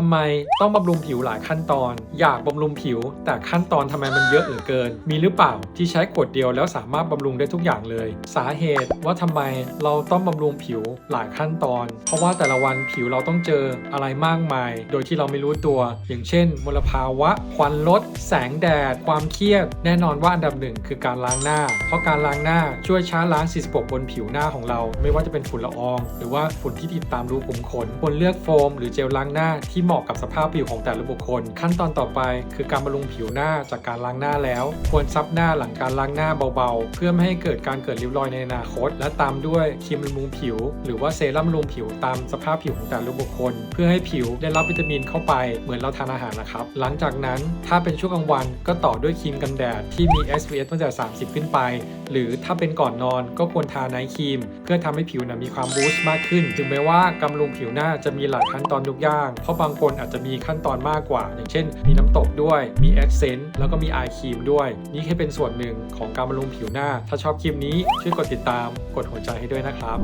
ทำไมต้องบำรุงผิวหลายขั้นตอน อยากบำรุงผิว แต่ขั้นตอนทำไมมันเยอะเหลือเกิน มีหรือเปล่าที่ใช้ขวดเดียวแล้วสามารถบำรุงได้ทุกอย่างเลย สาเหตุว่าทำไมเราต้องบำรุงผิวหลายขั้นตอน เพราะว่าแต่ละวันผิวเราต้องเจออะไรมากมาย โดยที่เราไม่รู้ตัว อย่างเช่นมลภาวะ ควันรถแสงแดด ความเครียด แน่นอนว่าอันดับหนึ่งคือการล้างหน้า เพราะการล้างหน้าช่วยช้าล้างสิ่งสกปรกบนผิวหน้าของเรา ไม่ว่าจะเป็นฝุ่นละออง หรือว่าฝุ่นที่ติดตามรูขุมขนควรเลือกโฟม หรือเจลล้างหน้าที่เหมาะกับสภาพผิวของแต่ละบุคคล ขั้นตอนต่อไปคือการบำรุงผิวหน้าจากการล้างหน้าแล้ว ควรซับหน้าหลังการล้างหน้าเบาๆ เพื่อไม่ให้เกิดการเกิดริ้วรอยในอนาคต และตามด้วยครีมบำรุงผิว หรือว่าเซรั่มบำรุงผิวตามสภาพผิวของแต่ละบุคคล เพื่อให้ผิวได้รับวิตามินเข้าไปเหมือนเราทานอาหารนะครับ หลังจากนั้นถ้าเป็นช่วงกลางวันก็ต่อด้วยครีมกันแดดที่มี SPF ตั้งแต่ 30 ขึ้นไป หรือถ้าเป็นก่อนนอนก็ควรทาไนท์ครีม เพื่อทำให้ผิวนะมีความบูสต์มากขึ้น ถึงแม้ว่ากำรุงผิวหน้าจะมีหลายขั้นตอนทุกอย่างเพราะบางคนอาจจะมีขั้นตอนมากกว่า อย่างเช่น มีน้ำตกด้วย มีแอ c เซนต์แล้วก็มีไอครีมด้วย นี่แค่เป็นส่วนหนึ่งของการบำรุงผิวหน้า ถ้าชอบคลิปนี้ช่วยกดติดตาม กดหัวใจให้ด้วยนะครับ